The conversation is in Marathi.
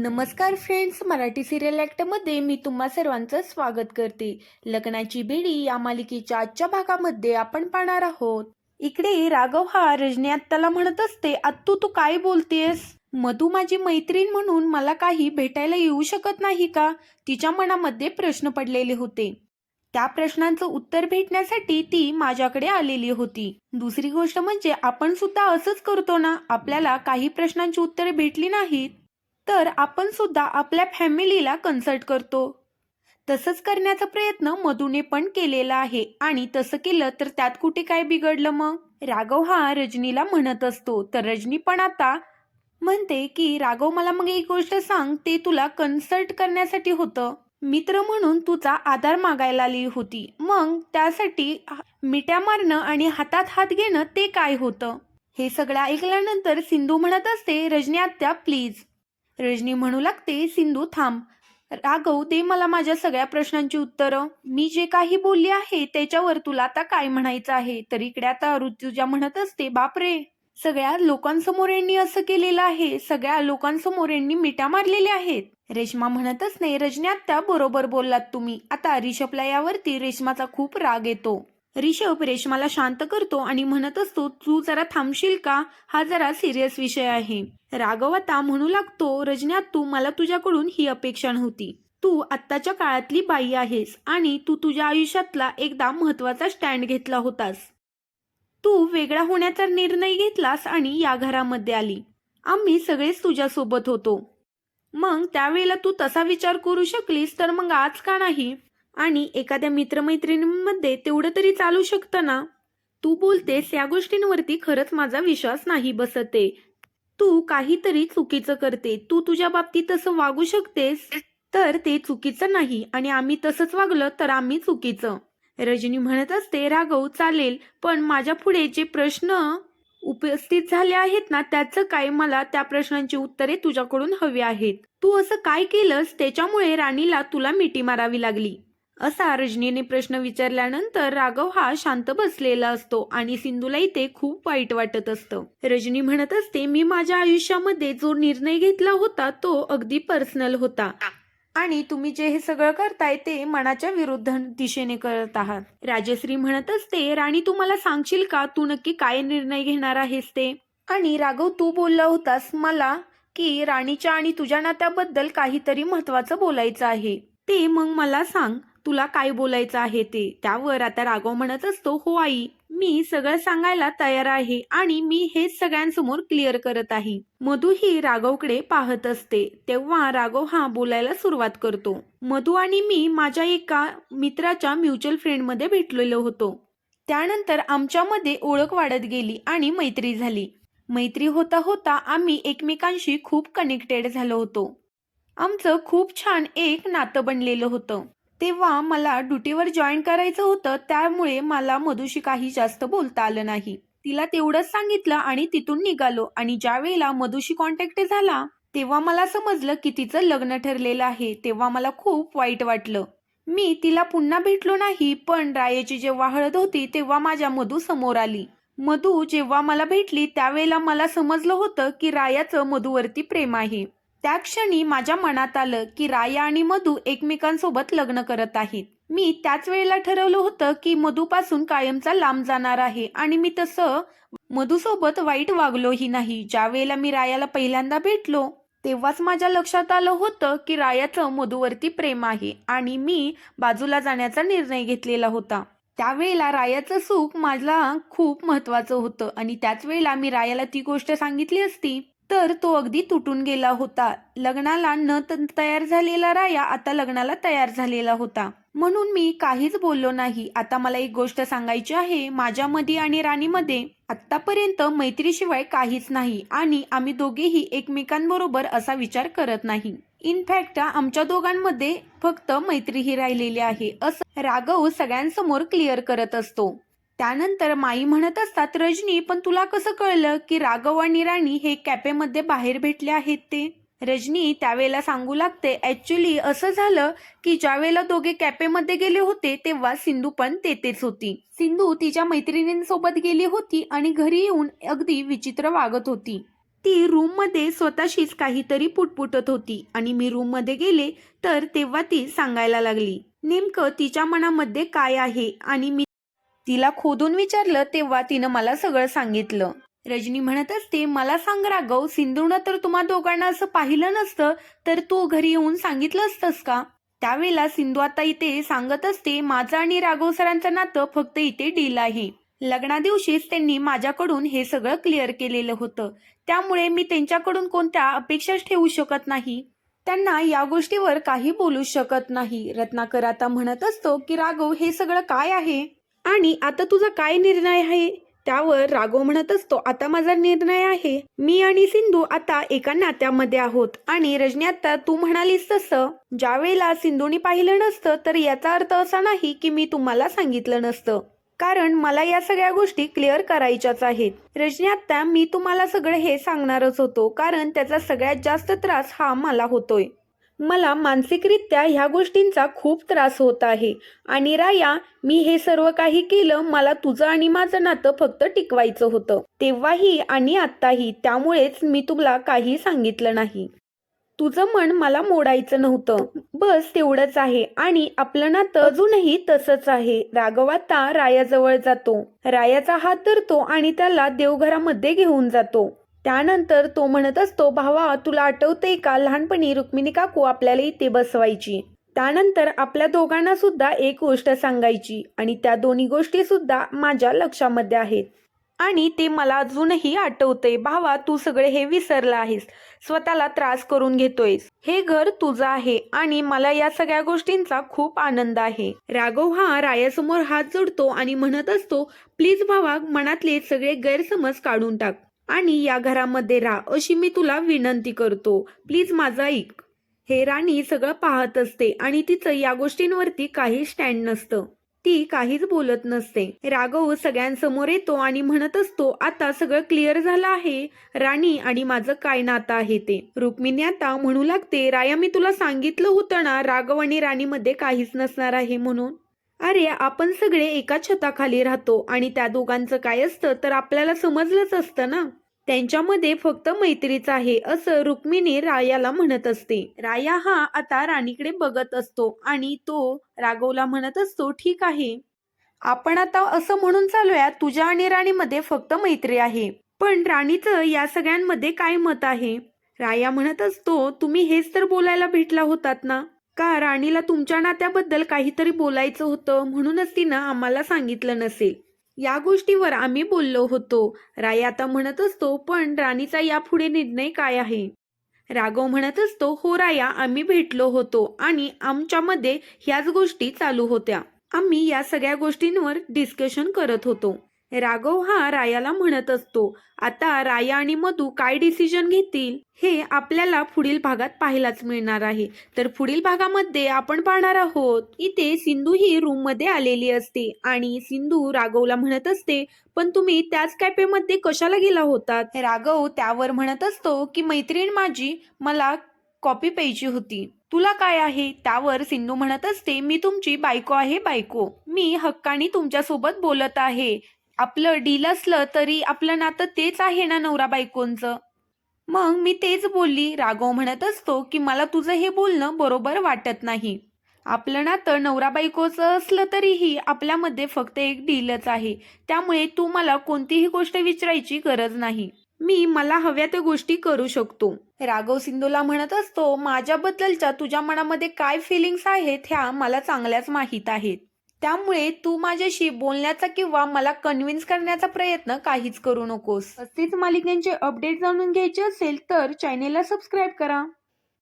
नमस्कार फ्रेंड्स मराठी सिरियल ॲक्टमध्ये मी तुम्हा सर्वांचं स्वागत करते. लग्नाची बेडी या मालिकेच्या आजच्या भागामध्ये आपण पाहणार आहोत. इकडे राघव हा रजनी आत्ताला म्हणत असते आत्तू तू काय बोलतेस? मधू माझी मैत्रीण म्हणून मला काही भेटायला येऊ शकत नाही का? तिच्या मनामध्ये प्रश्न पडलेले होते. त्या प्रश्नांचं उत्तर भेटण्यासाठी ती माझ्याकडे आलेली होती. दुसरी गोष्ट म्हणजे आपण सुद्धा असंच करतो ना? आपल्याला काही प्रश्नांची उत्तरे भेटली नाहीत. तर आपण सुद्धा आपल्या फॅमिलीला कन्सल्ट करतो. तसंच करण्याचा प्रयत्न मधूने पण केलेला आहे आणि तसं केलं तर त्यात कुठे काय बिघडलं मग? राघव हा रजनीला म्हणत असतो. तर रजनी पण आता म्हणते की राघव मला मग एक गोष्ट सांग. ते तुला कन्सल्ट करण्यासाठी होतं. मित्र म्हणून तुझा आधार मागायला आली होती. मग त्यासाठी मिट्या मारणं आणि हातात हात घेणं ते काय होतं? हे सगळं ऐकल्यानंतर सिंधू म्हणत असते रजनी आत्या प्लीज. रजनी म्हणू लागते सिंधू थांब. राघव दे मला माझ्या सगळ्या प्रश्नांची उत्तरं. मी जे काही बोलली आहे त्याच्यावर तुला आता काय म्हणायचं आहे? तर इकडे आता ऋतुजा म्हणत असते बापरे! सगळ्या लोकांसमोर यांनी असं केलेलं आहे. सगळ्या लोकांसमोर यांनी मिठ्या मारलेल्या आहेत. रेश्मा म्हणतच नाही रजनी आत्ता बरोबर बोललात तुम्ही. आता रिषभला यावरती रेश्माचा खूप राग येतो. रिषभ रेशमाला शांत करतो आणि म्हणत असतो तू जरा थांबशील का? हा जरा सिरियस विषय आहे. राघव आता म्हणू लागतो रजन्या तू मला तुझ्याकडून ही अपेक्षा नव्हती. तू आत्ताच्या काळातली बाई आहेस आणि तू तुझ्या आयुष्यातला एकदा महत्त्वाचा स्टँड घेतला होतास. तू वेगळा होण्याचा निर्णय घेतलास आणि या घरामध्ये आली. आम्ही सगळेच तुझ्यासोबत होतो. मग त्यावेळेला तू तसा विचार करू शकलीस तर मग आज का नाही? आणि एखाद्या मित्रमैत्रिणींमध्ये तेवढं तरी चालू शकतं ना? तू बोलतेस या गोष्टींवरती खरंच माझा विश्वास नाही बसते. तू काहीतरी चुकीचं करते. तू तुझ्या बाबतीत तसं वागू शकतेस तर ते चुकीचं नाही आणि आम्ही तसंच वागलं तर आम्ही चुकीचं. रजनी म्हणत असते राघव चालेल पण माझ्या पुढे जे प्रश्न उपस्थित झाले आहेत ना त्याचं काय मला त्या प्रश्नांची उत्तरे तुझ्याकडून हवी आहेत. तू असं काय केलंस? त्याच्यामुळे राणीला तुला मिठी मारावी लागली. असा रजनीने प्रश्न विचारल्यानंतर राघव हा शांत बसलेला असतो आणि सिंधूला इथे खूप वाईट वाटत असतं. रजनी म्हणत असते मी माझ्या आयुष्यामध्ये जो निर्णय घेतला होता तो अगदी पर्सनल होता. आणि तुम्ही जे हे सगळं करताय ते मनाच्या विरुद्ध दिशेने करत आहात. राजश्री म्हणत असते राणी तू मला सांगशील का? तू नक्की काय निर्णय घेणार आहेस ते? आणि राघव तू बोलला होतास मला की राणीच्या आणि तुझ्या नात्याबद्दल काहीतरी महत्वाचं बोलायचं आहे. ते मग मला सांग. तुला काय बोलायचं आहे ते? त्यावर आता राघव म्हणत असतो हो आई मी सगळं सांगायला तयार आहे आणि मी हेच सगळ्यांसमोर क्लिअर करत आहे. मधू ही राघवकडे पाहत असते. तेव्हा राघव हा बोलायला सुरुवात करतो. मधू आणि मी माझ्या एका मित्राच्या म्युच्युअल फ्रेंडमध्ये भेटलेलो होतो. त्यानंतर आमच्यामध्ये ओळख वाढत गेली आणि मैत्री झाली. मैत्री होता होता आम्ही एकमेकांशी खूप कनेक्टेड झालो होतो. आमचं खूप छान एक नातं बनलेलं होतं. तेव्हा मला ड्युटीवर जॉईन करायचं होतं त्यामुळे मला मधुशी काही जास्त बोलता आलं नाही. तिला तेवढंच सांगितलं आणि तिथून निघालो आणि ज्या वेळेला मधुशी कॉन्टॅक्ट झाला तेव्हा मला समजलं की तिचं लग्न ठरलेलं आहे तेव्हा मला खूप वाईट वाटलं. मी तिला पुन्हा भेटलो नाही पण रायाची जेव्हा हळद होती तेव्हा माझ्या मधू समोर आली. मधू जेव्हा मला भेटली त्यावेळेला मला समजलं होतं की रायाचं मधूवरती प्रेम आहे. त्या क्षणी माझ्या मनात आलं की राया आणि मधू एकमेकांसोबत लग्न करत आहेत. मी त्याच वेळेला ठरवलं होतं की मधूपासून कायमचा लांब जाणार आहे आणि मी तसं मधूसोबत वाईट वागलोही नाही. ज्या वेळेला मी रायाला पहिल्यांदा भेटलो तेव्हाच माझ्या लक्षात आलं होतं की रायाचं मधूवरती प्रेम आहे आणि मी बाजूला जाण्याचा निर्णय घेतलेला होता. त्यावेळेला रायाचं सुख मला खूप महत्वाचं होतं आणि त्याच वेळेला मी रायाला ती गोष्ट सांगितली असती तर तो अगदी तुटून गेला होता. लग्नाला न तयार झालेला राया आता लग्नाला तयार झालेला होता. म्हणून मी काहीच बोललो नाही. आता मला एक गोष्ट सांगायची आहे. माझ्यामध्ये आणि राणीमध्ये आतापर्यंत मैत्रीशिवाय काहीच नाही आणि आम्ही दोघेही एकमेकांबरोबर असा विचार करत नाही. इनफॅक्ट आमच्या दोघांमध्ये फक्त मैत्री ही राहिलेली आहे. असं राघव सगळ्यांसमोर क्लिअर करत असतो. त्यानंतर माई म्हणत असतात रजनी पण तुला कसं कळलं की राघव आणि राणी हे कॅफेमध्ये बाहेर भेटले आहेत ते? रजनी त्यावेळेला सांगू लागते ऍक्च्युली असं झालं की ज्यावेळेला दोघे कॅफेमध्ये गेले होते तेव्हा सिंधू पण तेथेच होती. सिंधू तिच्या मैत्रिणींसोबत गेली होती आणि घरी येऊन अगदी विचित्र वागत होती. ती रूममध्ये स्वतःशीच काहीतरी पुटपुटत होती आणि मी रूममध्ये गेले तर तेव्हा ती सांगायला लागली नेमकं तिच्या मनामध्ये काय आहे आणि मी तिला खोदून विचारलं तेव्हा तिनं मला सगळं सांगितलं. रजनी म्हणत असते मला सांग राघव सिंधूनं तर तुम्हा दोघांना असं पाहिलं नसतं तर तू घरी येऊन सांगितलं असतंस का? त्यावेळेला सिंधू आता इथे सांगत असते माझं आणि राघव सरांचं नातं फक्त इथे डील आहे. लग्ना दिवशीच त्यांनी माझ्याकडून हे सगळं क्लिअर केलेलं होतं. त्यामुळे मी त्यांच्याकडून कोणत्या अपेक्षाच ठेवू शकत नाही. त्यांना या गोष्टीवर काही बोलू शकत नाही. रत्नाकर आता म्हणत असतो की राघव हे सगळं काय आहे? आणि आता तुझा काय निर्णय आहे? त्यावर राघव म्हणत असतो आता माझा निर्णय आहे. मी आणि सिंधू आता एका नात्यामध्ये आहोत आणि रजनी आता तू म्हणालीस तसं. ज्या वेळेला सिंधूनी पाहिलं नसतं तर याचा अर्थ असा नाही की मी तुम्हाला सांगितलं नसतं. कारण मला या सगळ्या गोष्टी क्लिअर करायच्याच आहेत. रजनी आत्ता मी तुम्हाला सगळं हे सांगणारच होतो कारण त्याचा सगळ्यात जास्त त्रास हा मला होतोय. मला मानसिकरित्या ह्या गोष्टींचा खूप त्रास होत आहे. आणि राया मी हे सर्व काही केलं मला तुझं आणि माझं नातं फक्त टिकवायचं होतं. तेव्हाही आणि आत्ताही त्यामुळेच मी तुला काही सांगितलं नाही. तुझं मन मला मोडायचं नव्हतं. बस तेवढंच आहे. आणि आपलं नातं अजूनही तसंच आहे. राघव आता रायाजवळ जातो. रायाचा हात धरतो आणि त्याला देवघरामध्ये घेऊन जातो. त्यानंतर तो म्हणत असतो भावा तुला आठवतंय का लहानपणी रुक्मिणी काकू आपल्याला इथे बसवायची? त्यानंतर आपल्या दोघांना सुद्धा एक गोष्ट सांगायची आणि त्या दोन्ही गोष्टी सुद्धा माझ्या लक्षामध्ये आहेत. आणि ते मला अजूनही आठवतंय भावा तू सगळे हे विसरला आहेस. स्वतःला त्रास करून घेतोयस. हे घर तुझं आहे आणि मला या सगळ्या गोष्टींचा खूप आनंद आहे. राघव हा रायासमोर हात जोडतो आणि म्हणत असतो प्लीज भावा मनातले सगळे गैरसमज काढून टाक. आणि या घरामध्ये राहा अशी मी तुला विनंती करतो. प्लीज माझं ऐक. हे राणी सगळं पाहत असते आणि तिचं या गोष्टींवरती काही स्टँड नसतं. ती काहीच बोलत नसते. राघव सगळ्यांसमोर येतो आणि म्हणत असतो आता सगळं क्लिअर झालं आहे. राणी आणि माझं काय नातं आहे ते? रुक्मिणी आता म्हणू लागते राया मी तुला सांगितलं होतं ना राघव आणि राणीमध्ये काहीच नसणार आहे म्हणून? अरे आपण सगळे एका छताखाली राहतो आणि त्या दोघांचं काय असतं तर आपल्याला समजलंच असतं ना? त्यांच्यामध्ये फक्त मैत्रीच आहे असं रुक्मिणी रायाला म्हणत असते. राया हा आता राणीकडे बघत असतो आणि तो राघवला म्हणत असतो ठीक आहे. आपण आता असं म्हणून चालूया तुझ्या आणि राणीमध्ये फक्त मैत्री आहे. पण राणीचं या सगळ्यांमध्ये काय मत आहे? राया म्हणत असतो तुम्ही हेच तर बोलायला भेटला होतात ना? का राणीला तुमच्या नात्याबद्दल काहीतरी बोलायचं होतं म्हणूनच तिनं आम्हाला सांगितलं नसेल. या गोष्टीवर आम्ही बोललो होतो. राय आता म्हणत असतो पण राणीचा यापुढे निर्णय काय आहे? राघव म्हणत असतो हो राया आम्ही भेटलो होतो आणि आमच्यामध्ये ह्याच गोष्टी चालू होत्या. आम्ही या सगळ्या गोष्टींवर डिस्कशन करत होतो. राघव हा रायाला म्हणत असतो आता राया आणि मधू काय डिसिजन घेतील? हे आपल्याला पुढील भागात पाहायलाच मिळणार आहे. तर पुढील भागामध्ये आपण पाहणार आहोत इथे सिंधू ही रूममध्ये आलेली असते आणि सिंधू राघवला म्हणत असते पण तुम्ही त्याच कॅफेमध्ये कशाला गेला होतात? राघव त्यावर म्हणत असतो की मैत्रीण माझी मला कॉपी प्यायची होती. तुला काय आहे? त्यावर सिंधू म्हणत असते मी तुमची बायको आहे बायको. मी हक्कानी तुमच्यासोबत बोलत आहे. आपलं डील असलं तरी आपलं नातं तेच आहे ना नवरा बायकोंचं? मग मी तेच बोलली. राघव म्हणत असतो की मला तुझं हे बोलणं बरोबर वाटत नाही. आपलं नातं नवरा बायकोचं असलं तरीही आपल्यामध्ये फक्त एक डीलच आहे. त्यामुळे तू मला कोणतीही गोष्ट विचारायची गरज नाही. मी मला हव्या त्या गोष्टी करू शकतो. राघव सिंधूला म्हणत असतो माझ्याबद्दलच्या तुझ्या मनामध्ये काय फिलिंग्स आहेत ह्या मला चांगल्याच माहीत आहेत. त्यामुळे तू माझ्याशी बोलण्याचा किंवा मला कन्व्हिन्स करण्याचा प्रयत्न काहीच करू नकोस. असेच मालिकांचे अपडेट जाणून घ्यायचे असेल तर चॅनेलला सबस्क्राईब करा.